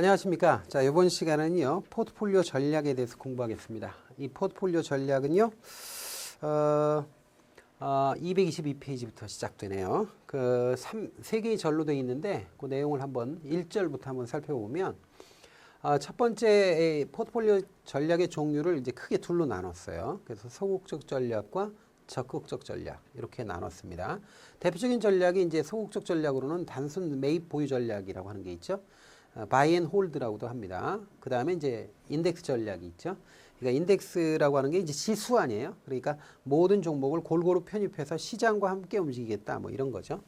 안녕하십니까. 자, 이번 시간은요, 포트폴리오 전략에 대해서 공부하겠습니다. 이 포트폴리오 전략은요, 어, 어, 222페이지부터 시작되네요. 그, 3, 세 개의 절로 되어 있는데, 그 내용을 한번 1절부터 한번 살펴보면, 어, 첫 번째 포트폴리오 전략의 종류를 이제 크게 둘로 나눴어요. 그래서 소극적 전략과 적극적 전략 이렇게 나눴습니다. 대표적인 전략이 이제 소극적 전략으로는 단순 매입 보유 전략이라고 하는 게 있죠. 바이 앤 홀드라고도 합니다. 그 다음에 이제 인덱스 전략이 있죠. 그러니까 인덱스라고 하는 게 이제 지수 아니에요. 그러니까 모든 종목을 골고루 편입해서 시장과 함께 움직이겠다 뭐 이런 거죠.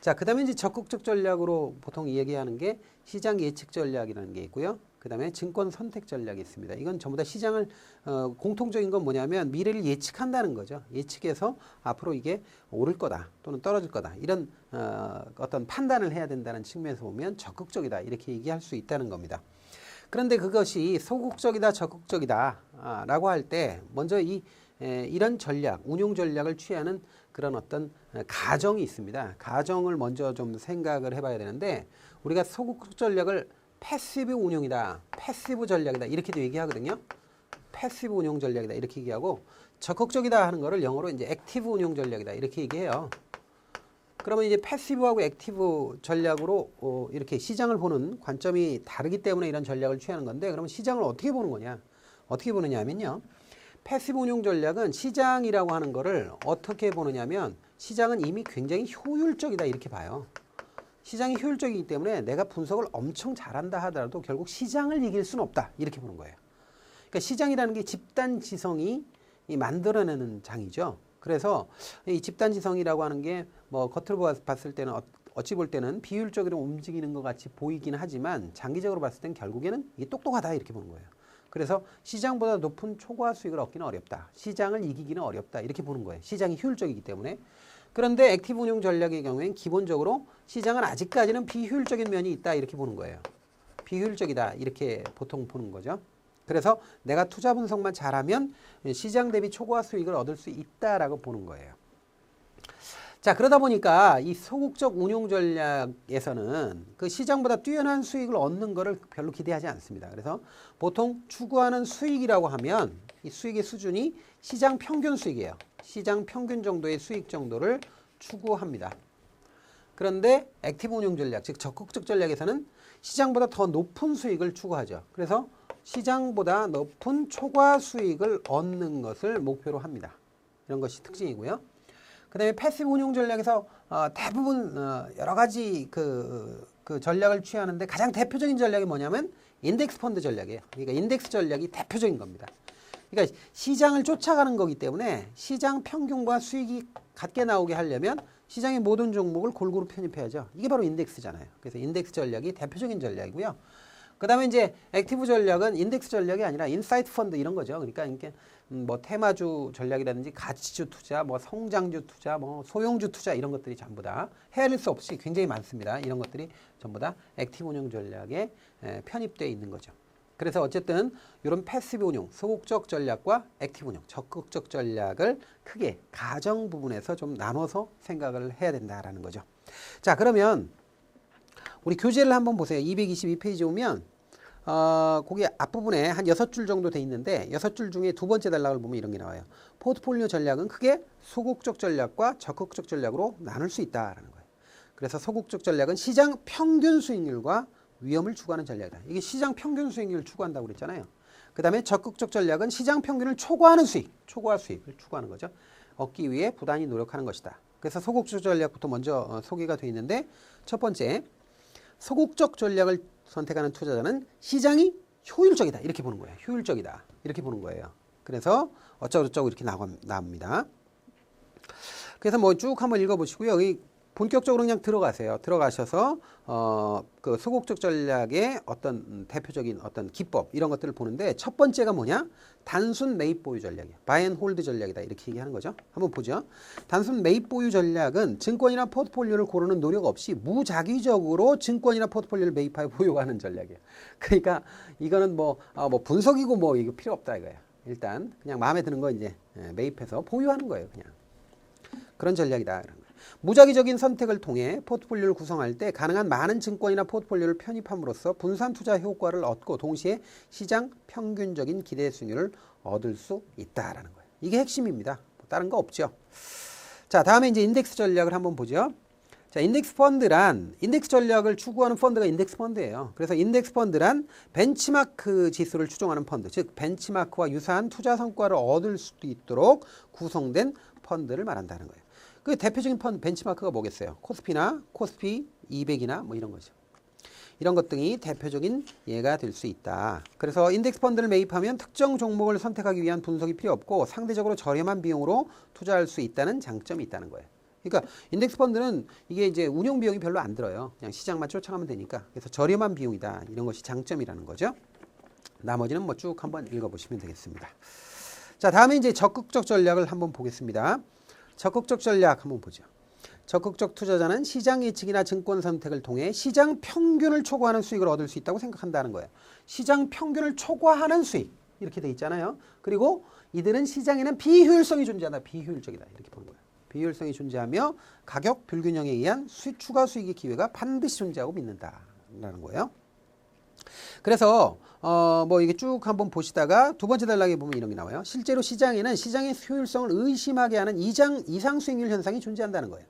자, 그 다음에 이제 적극적 전략으로 보통 얘기하는 게 시장 예측 전략이라는 게 있고요. 그 다음에 증권 선택 전략이 있습니다. 이건 전부 다 시장을 어, 공통적인 건 뭐냐면 미래를 예측한다는 거죠. 예측해서 앞으로 이게 오를 거다 또는 떨어질 거다 이런 어, 어떤 판단을 해야 된다는 측면에서 보면 적극적이다 이렇게 얘기할 수 있다는 겁니다. 그런데 그것이 소극적이다 적극적이다라고 할 때 먼저 이 에, 이런 전략 운용 전략을 취하는 그런 어떤 가정이 있습니다. 가정을 먼저 좀 생각을 해봐야 되는데 우리가 소극적 전략을 패시브 운용이다. 패시브 전략이다. 이렇게도 얘기하거든요. 패시브 운용 전략이다. 이렇게 얘기하고 적극적이다 하는 거를 영어로 이제 액티브 운용 전략이다. 이렇게 얘기해요. 그러면 이제 패시브하고 액티브 전략으로 어 이렇게 시장을 보는 관점이 다르기 때문에 이런 전략을 취하는 건데 그러면 시장을 어떻게 보는 거냐? 어떻게 보느냐 하면요. 패시브 운용 전략은 시장이라고 하는 거를 어떻게 보느냐면 시장은 이미 굉장히 효율적이다 이렇게 봐요. 시장이 효율적이기 때문에 내가 분석을 엄청 잘한다 하더라도 결국 시장을 이길 수는 없다. 이렇게 보는 거예요. 그러니까 시장이라는 게 집단 지성이 만들어내는 장이죠. 그래서 이 집단 지성이라고 하는 게 뭐 겉으로 봤을 때는 어, 어찌 볼 때는 비효율적으로 움직이는 것 같이 보이긴 하지만 장기적으로 봤을 땐 결국에는 이게 똑똑하다 이렇게 보는 거예요. 그래서 시장보다 높은 초과 수익을 얻기는 어렵다. 시장을 이기기는 어렵다. 이렇게 보는 거예요. 시장이 효율적이기 때문에. 그런데 액티브 운용 전략의 경우엔 기본적으로 시장은 아직까지는 비효율적인 면이 있다 이렇게 보는 거예요. 비효율적이다 이렇게 보통 보는 거죠. 그래서 내가 투자 분석만 잘하면 시장 대비 초과 수익을 얻을 수 있다라고 보는 거예요. 자 그러다 보니까 이 소극적 운용 전략에서는 그 시장보다 뛰어난 수익을 얻는 것을 별로 기대하지 않습니다. 그래서 보통 추구하는 수익이라고 하면 이 수익의 수준이 시장 평균 수익이에요. 시장 평균 정도의 수익 정도를 추구합니다. 그런데 액티브 운용 전략, 즉 적극적 전략에서는 시장보다 더 높은 수익을 추구하죠. 그래서 시장보다 높은 초과 수익을 얻는 것을 목표로 합니다. 이런 것이 특징이고요. 그 다음에 패시브 운용 전략에서 어, 대부분 어, 여러 가지 그, 그 전략을 취하는데 가장 대표적인 전략이 뭐냐면 인덱스 펀드 전략이에요. 그러니까 인덱스 전략이 대표적인 겁니다. 그러니까 시장을 쫓아가는 거기 때문에 시장 평균과 수익이 같게 나오게 하려면 시장의 모든 종목을 골고루 편입해야죠. 이게 바로 인덱스잖아요. 그래서 인덱스 전략이 대표적인 전략이고요. 그 다음에 이제 액티브 전략은 인덱스 전략이 아니라 인사이트 펀드 이런 거죠. 그러니까 이게 뭐 테마주 전략이라든지 가치주 투자, 뭐 성장주 투자, 뭐 소형주 투자 이런 것들이 전부 다 헤아릴 수 없이 굉장히 많습니다. 이런 것들이 전부 다 액티브 운용 전략에 편입되어 있는 거죠. 그래서 어쨌든 이런 패시브 운용, 소극적 전략과 액티브 운용, 적극적 전략을 크게 가정 부분에서 좀 나눠서 생각을 해야 된다라는 거죠. 자, 그러면 우리 교재를 한번 보세요. 222페이지 오면 어, 거기 앞부분에 한 여섯 줄 정도 돼 있는데 여섯 줄 중에 두 번째 단락을 보면 이런 게 나와요. 포트폴리오 전략은 크게 소극적 전략과 적극적 전략으로 나눌 수 있다라는 거예요. 그래서 소극적 전략은 시장 평균 수익률과 위험을 추구하는 전략이다. 이게 시장 평균 수익률을 추구한다고 그랬잖아요. 그 다음에 적극적 전략은 시장 평균을 초과하는 수익, 초과 수익을 추구하는 거죠. 얻기 위해 부단히 노력하는 것이다. 그래서 소극적 전략부터 먼저 어, 소개가 되어 있는데 첫 번째 소극적 전략을 선택하는 투자자는 시장이 효율적이다 이렇게 보는 거예요. 효율적이다 이렇게 보는 거예요. 그래서 어쩌고저쩌고 이렇게 나옵니다. 그래서 뭐 쭉 한번 읽어보시고요. 여기 본격적으로 그냥 들어가세요. 들어가셔서 어, 그 소극적 전략의 어떤 대표적인 어떤 기법 이런 것들을 보는데 첫 번째가 뭐냐? 단순 매입 보유 전략이야. 바이 앤 홀드 전략이다. 이렇게 얘기하는 거죠. 한번 보죠. 단순 매입 보유 전략은 증권이나 포트폴리오를 고르는 노력 없이 무작위적으로 증권이나 포트폴리오를 매입하여 보유하는 전략이에요. 그러니까 이거는 뭐, 어, 뭐 분석이고 뭐 이거 필요 없다 이거예요. 일단 그냥 마음에 드는 거 이제 예, 매입해서 보유하는 거예요. 그냥 그런 전략이다. 무작위적인 선택을 통해 포트폴리오를 구성할 때 가능한 많은 증권이나 포트폴리오를 편입함으로써 분산 투자 효과를 얻고 동시에 시장 평균적인 기대 수익률을 얻을 수 있다라는 거예요. 이게 핵심입니다. 뭐 다른 거 없죠. 자, 다음에 이제 인덱스 전략을 한번 보죠. 자, 인덱스 펀드란 인덱스 전략을 추구하는 펀드가 인덱스 펀드예요. 그래서 인덱스 펀드란 벤치마크 지수를 추종하는 펀드, 즉 벤치마크와 유사한 투자 성과를 얻을 수도 있도록 구성된 펀드를 말한다는 거예요. 그 대표적인 펀드 벤치마크가 뭐겠어요? 코스피나 코스피 200이나 뭐 이런 거죠. 이런 것 등이 대표적인 예가 될 수 있다. 그래서 인덱스 펀드를 매입하면 특정 종목을 선택하기 위한 분석이 필요 없고 상대적으로 저렴한 비용으로 투자할 수 있다는 장점이 있다는 거예요. 그러니까 인덱스 펀드는 이게 이제 운용 비용이 별로 안 들어요. 그냥 시장만 쫓아가면 되니까. 그래서 저렴한 비용이다. 이런 것이 장점이라는 거죠. 나머지는 뭐 쭉 한번 읽어보시면 되겠습니다. 자, 다음에 이제 적극적 전략을 한번 보겠습니다. 적극적 전략 한번 보죠. 적극적 투자자는 시장 예측이나 증권 선택을 통해 시장 평균을 초과하는 수익을 얻을 수 있다고 생각한다는 거예요. 시장 평균을 초과하는 수익 이렇게 돼 있잖아요. 그리고 이들은 시장에는 비효율성이 존재한다. 비효율적이다. 이렇게 보는 거예요. 비효율성이 존재하며 가격 불균형에 의한 수익, 추가 수익의 기회가 반드시 존재하고 믿는다라는 거예요. 그래서 어 뭐 이게 쭉 한번 보시다가 두 번째 단락에 보면 이런 게 나와요. 실제로 시장에는 시장의 효율성을 의심하게 하는 이장 이상 수익률 현상이 존재한다는 거예요.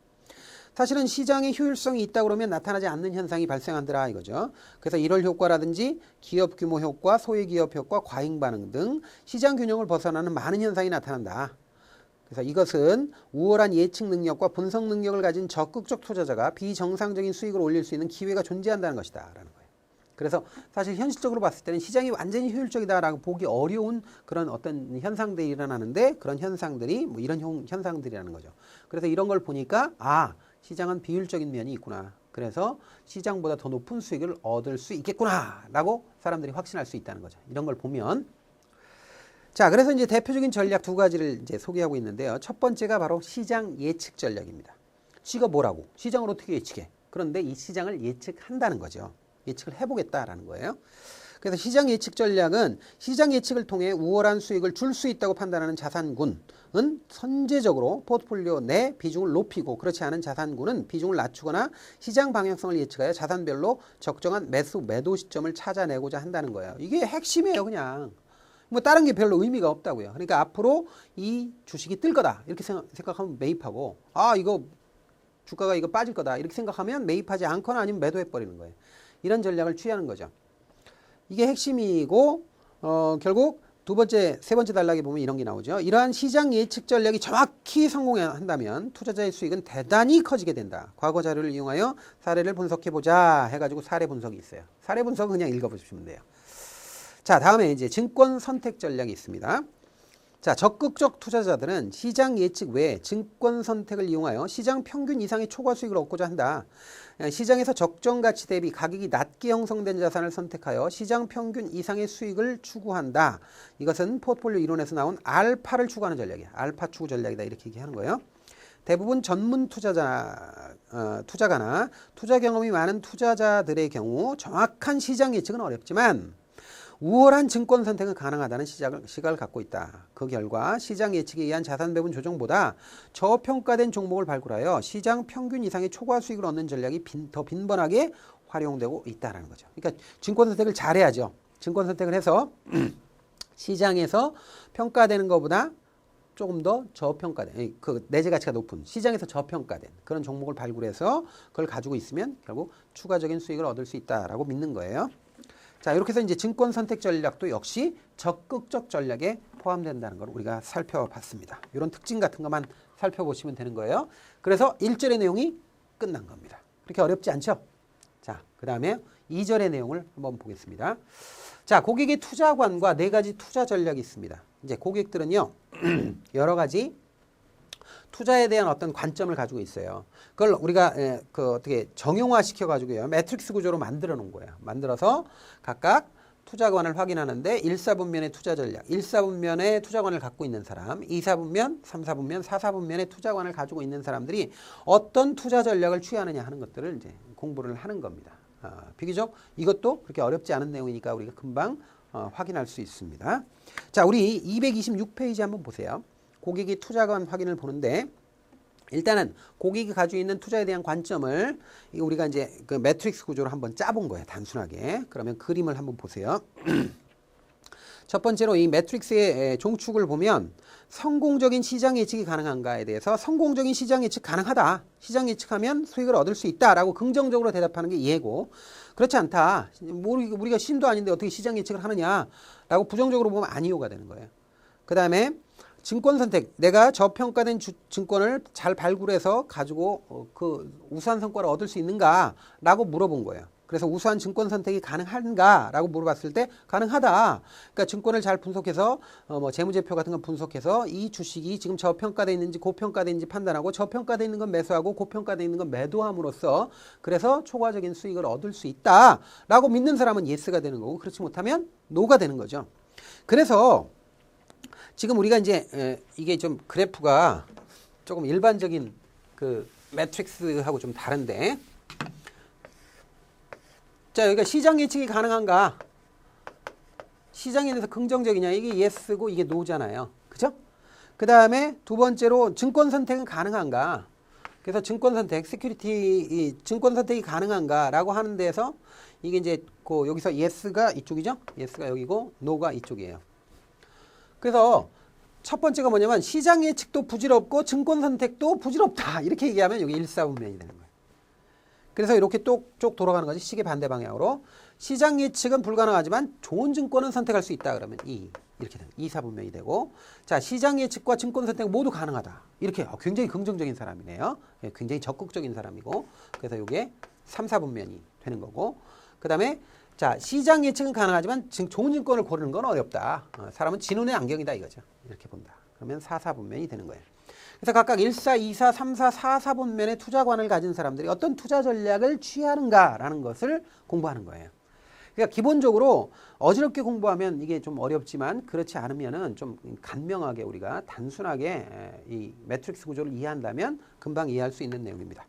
사실은 시장의 효율성이 있다 그러면 나타나지 않는 현상이 발생한다라 이거죠. 그래서 이럴 효과라든지 기업 규모 효과, 소외 기업 효과, 과잉 반응 등 시장 균형을 벗어나는 많은 현상이 나타난다. 그래서 이것은 우월한 예측 능력과 분석 능력을 가진 적극적 투자자가 비정상적인 수익을 올릴 수 있는 기회가 존재한다는 것이다 라는 거예요. 그래서 사실 현실적으로 봤을 때는 시장이 완전히 효율적이다라고 보기 어려운 그런 어떤 현상들이 일어나는데 그런 현상들이 뭐 이런 현상들이라는 거죠. 그래서 이런 걸 보니까 아 시장은 비효율적인 면이 있구나. 그래서 시장보다 더 높은 수익을 얻을 수 있겠구나라고 사람들이 확신할 수 있다는 거죠. 이런 걸 보면 자, 그래서 이제 대표적인 전략 두 가지를 이제 소개하고 있는데요. 첫 번째가 바로 시장 예측 전략입니다. 시가 뭐라고? 시장을 어떻게 예측해? 그런데 이 시장을 예측한다는 거죠. 예측을 해보겠다라는 거예요. 그래서 시장 예측 전략은 시장 예측을 통해 우월한 수익을 줄 수 있다고 판단하는 자산군은 선제적으로 포트폴리오 내 비중을 높이고 그렇지 않은 자산군은 비중을 낮추거나 시장 방향성을 예측하여 자산별로 적정한 매수 매도 시점을 찾아내고자 한다는 거예요. 이게 핵심이에요, 그냥. 뭐 다른 게 별로 의미가 없다고요. 그러니까 앞으로 이 주식이 뜰 거다 이렇게 생각하면 매입하고 아 이거 주가가 이거 빠질 거다 이렇게 생각하면 매입하지 않거나 아니면 매도해 버리는 거예요. 이런 전략을 취하는 거죠. 이게 핵심이고 어, 결국 두 번째, 세 번째 단락에 보면 이런 게 나오죠. 이러한 시장 예측 전략이 정확히 성공한다면 투자자의 수익은 대단히 커지게 된다. 과거 자료를 이용하여 사례를 분석해 보자 해가지고 사례 분석이 있어요. 사례 분석은 그냥 읽어보시면 돼요. 자, 다음에 이제 증권 선택 전략이 있습니다. 자, 적극적 투자자들은 시장 예측 외에 증권 선택을 이용하여 시장 평균 이상의 초과 수익을 얻고자 한다. 시장에서 적정 가치 대비 가격이 낮게 형성된 자산을 선택하여 시장 평균 이상의 수익을 추구한다. 이것은 포트폴리오 이론에서 나온 알파를 추구하는 전략이야. 알파 추구 전략이다. 이렇게 얘기하는 거예요. 대부분 전문 투자자, 어, 투자가나 투자 경험이 많은 투자자들의 경우 정확한 시장 예측은 어렵지만 우월한 증권 선택은 가능하다는 시작을, 시각을 갖고 있다. 그 결과 시장 예측에 의한 자산 배분 조정보다 저평가된 종목을 발굴하여 시장 평균 이상의 초과 수익을 얻는 전략이 빈, 더 빈번하게 활용되고 있다는 거죠. 그러니까 증권 선택을 잘해야죠. 증권 선택을 해서 시장에서 평가되는 것보다 조금 더 저평가된 그 내재 가치가 높은 시장에서 저평가된 그런 종목을 발굴해서 그걸 가지고 있으면 결국 추가적인 수익을 얻을 수 있다라고 믿는 거예요. 자, 이렇게 해서 이제 증권 선택 전략도 역시 적극적 전략에 포함된다는 걸 우리가 살펴봤습니다. 이런 특징 같은 것만 살펴보시면 되는 거예요. 그래서 1절의 내용이 끝난 겁니다. 그렇게 어렵지 않죠? 자, 그 다음에 2절의 내용을 한번 보겠습니다. 자, 고객의 투자관과 네 가지 투자 전략이 있습니다. 이제 고객들은요, 여러 가지 투자에 대한 어떤 관점을 가지고 있어요. 그걸 우리가 예, 그 어떻게 정형화 시켜 가지고요. 매트릭스 구조로 만들어 놓은 거예요. 만들어서 각각 투자관을 확인하는데 1사분면의 투자 전략, 1사분면의 투자관을 갖고 있는 사람, 2사분면, 3사분면, 4사분면의 투자관을 가지고 있는 사람들이 어떤 투자 전략을 취하느냐 하는 것들을 이제 공부를 하는 겁니다. 아, 비교적 이것도 그렇게 어렵지 않은 내용이니까 우리가 금방 어, 확인할 수 있습니다. 자, 우리 226페이지 한번 보세요. 고객이 투자관 확인을 보는데 일단은 고객이 가지고 있는 투자에 대한 관점을 우리가 이제 그 매트릭스 구조로 한번 짜본 거예요. 단순하게. 그러면 그림을 한번 보세요. 첫 번째로 이 매트릭스의 에, 종축을 보면 성공적인 시장 예측이 가능한가에 대해서 성공적인 시장 예측 가능하다. 시장 예측하면 수익을 얻을 수 있다라고 긍정적으로 대답하는 게 예고. 그렇지 않다. 뭐 우리- 우리가 신도 아닌데 어떻게 시장 예측을 하느냐라고 부정적으로 보면 아니오가 되는 거예요. 그 다음에 증권 선택. 내가 저평가된 주- 증권을 잘 발굴해서 가지고 어, 그 우수한 성과를 얻을 수 있는가라고 물어본 거예요. 그래서 우수한 증권 선택이 가능한가라고 물어봤을 때 가능하다. 그러니까 증권을 잘 분석해서 어, 뭐 재무제표 같은 거 분석해서 이 주식이 지금 저평가돼 있는지 고평가돼 있는지 판단하고 저평가돼 있는 건 매수하고 고평가돼 있는 건 매도함으로써 그래서 초과적인 수익을 얻을 수 있다라고 믿는 사람은 예스가 되는 거고 그렇지 못하면 노가 되는 거죠. 그래서 지금 우리가 이제 에, 이게 좀 그래프가 조금 일반적인 그 매트릭스하고 좀 다른데. 자 여기가 시장 예측이 가능한가? 시장에 대해서 긍정적이냐? 이게 예스고 이게 노잖아요. 그죠? 그 다음에 두 번째로 증권 선택은 가능한가? 그래서 증권 선택 세큐리티 이 증권 선택이 가능한가 라고 하는 데서 이게 이제 그 여기서 예스가 이쪽이죠? 예스가 여기고 노가 이쪽이에요 그래서 첫 번째가 뭐냐면 시장 예측도 부질없고 증권 선택도 부질없다. 이렇게 얘기하면 여기 일사분면이 되는 거예요. 그래서 이렇게 똑쪽 돌아가는 거지. 시계 반대 방향으로. 시장 예측은 불가능하지만 좋은 증권은 선택할 수 있다. 그러면 이 이렇게 되는 이사분면이 되고 자 시장 예측과 증권 선택 모두 가능하다. 이렇게 어, 굉장히 긍정적인 사람이네요. 예, 굉장히 적극적인 사람이고 그래서 이게 삼사분면이 되는 거고 그 다음에 자 시장 예측은 가능하지만 증- 좋은 증권을 고르는 건 어렵다. 어, 사람은 진운의 안경이다 이거죠. 이렇게 본다. 그러면 사사분면이 되는 거예요. 그래서 각각 1사, 2사, 3사, 4사분면의 투자관을 가진 사람들이 어떤 투자 전략을 취하는가라는 것을 공부하는 거예요. 그러니까 기본적으로 어지럽게 공부하면 이게 좀 어렵지만 그렇지 않으면은 좀 간명하게 우리가 단순하게 에, 이 매트릭스 구조를 이해한다면 금방 이해할 수 있는 내용입니다.